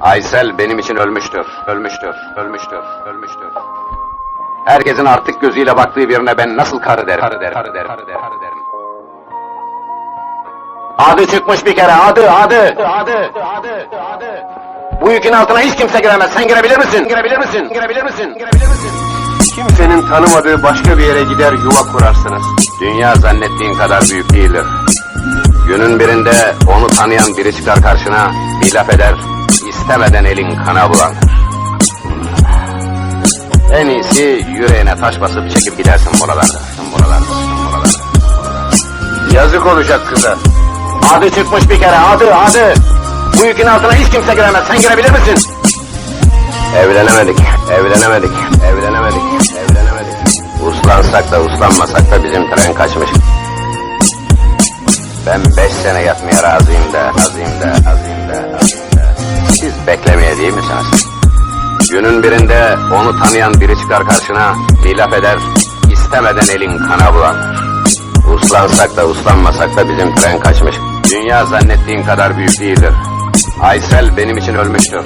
Aysel benim için ölmüştür, ölmüştür, ölmüştür, ölmüştür. Herkesin artık gözüyle baktığı birine ben nasıl karı derim, karı derim, karı derim, karı derim, karı derim. Adı çıkmış bir kere, adı, adı, adı, adı, adı. Bu yükün altına hiç kimse giremez, sen girebilir misin? Girebilir misin? Girebilir misin? Girebilir misin? Kimsenin tanımadığı başka bir yere gider yuva kurarsınız. Dünya zannettiğin kadar büyük değildir. Günün birinde onu tanıyan biri çıkar karşına, bir laf eder, istemeden elin kana bulanır. En iyisi yüreğine taş basıp çekip gidersin buralarda, buralarda, buralarda. Yazık olacak kıza. Adı çıkmış bir kere, adı, adı. Bu yükün altına hiç kimse giremez, sen girebilir misin? Evlenemedik, evlenemedik, evlenemedik, evlenemedik. Uslansak da uslanmasak da bizim tren kaçmış. Ben beş sene yatmaya razıyım da, razıyım da, razıyım beklemeye değil misiniz? Günün birinde onu tanıyan biri çıkar karşına, bir laf eder, istemeden elin kana bulanır. Uslansak da uslanmasak da bizim tren kaçmış. Dünya zannettiğin kadar büyük değildir. Aysel benim için ölmüştür.